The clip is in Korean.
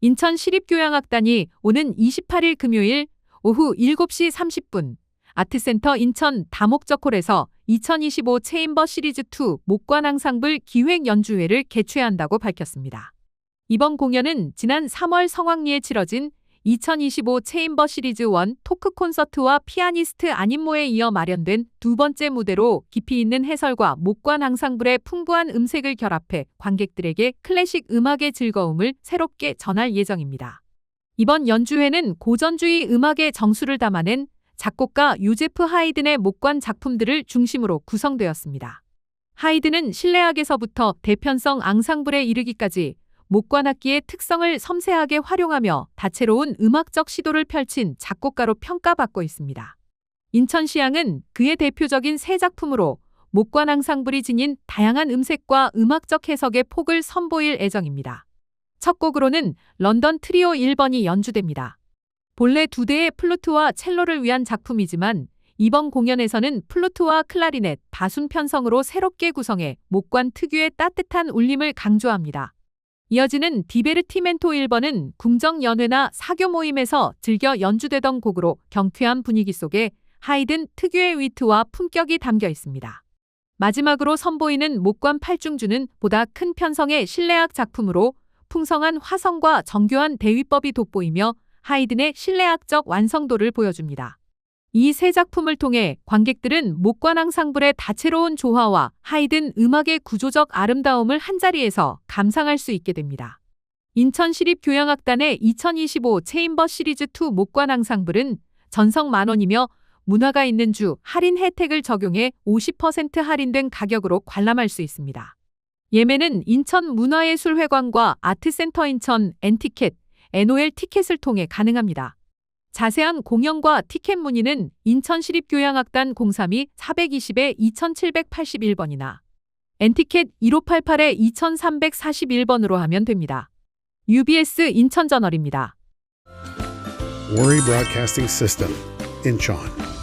인천 시립교향악단이 오는 28일 금요일 오후 7시 30분 아트센터 인천 다목적홀에서 2025 체인버 시리즈 2 목관 앙상블 기획 연주회를 개최한다고 밝혔습니다. 이번 공연은 지난 3월 성황리에 치러진 2025 체인버 시리즈 1 토크 콘서트와 피아니스트 안인모에 이어 마련된 두 번째 무대로 깊이 있는 해설과 목관 앙상블의 풍부한 음색을 결합해 관객들에게 클래식 음악의 즐거움을 새롭게 전할 예정입니다. 이번 연주회는 고전주의 음악의 정수를 담아낸 작곡가 요제프 하이든의 목관 작품들을 중심으로 구성되었습니다. 하이든은 실내악에서부터 대편성 앙상블에 이르기까지 목관악기의 특성을 섬세하게 활용하며 다채로운 음악적 시도를 펼친 작곡가로 평가받고 있습니다. 인천시향은 그의 대표적인 세 작품으로 목관 앙상블이 지닌 다양한 음색과 음악적 해석의 폭을 선보일 예정입니다. 첫 곡으로는 런던 트리오 1번이 연주됩니다. 본래 두 대의 플루트와 첼로를 위한 작품이지만 이번 공연에서는 플루트와 클라리넷, 바순 편성으로 새롭게 구성해 목관 특유의 따뜻한 울림을 강조합니다. 이어지는 디베르티멘토 1번은 궁정 연회나 사교 모임에서 즐겨 연주되던 곡으로 경쾌한 분위기 속에 하이든 특유의 위트와 품격이 담겨 있습니다. 마지막으로 선보이는 목관 팔중주는 보다 큰 편성의 실내악 작품으로 풍성한 화성과 정교한 대위법이 돋보이며 하이든의 실내악적 완성도를 보여줍니다. 이 세 작품을 통해 관객들은 목관 앙상블의 다채로운 조화와 하이든 음악의 구조적 아름다움을 한자리에서 감상할 수 있게 됩니다. 인천시립교향악단의 2025 체인버 시리즈 2 목관 앙상블은 전성 만원이며 문화가 있는 주 할인 혜택을 적용해 50% 할인된 가격으로 관람할 수 있습니다. 예매는 인천문화예술회관과 아트센터 인천 엔티켓, NOL 티켓을 통해 가능합니다. 자세한 공연과 티켓 문의는 인천시립교향악단 032-420에 2781번이나 엔티켓 1588에 2341번으로 하면 됩니다. UBS 인천저널입니다. Worry Broadcasting System, Incheon.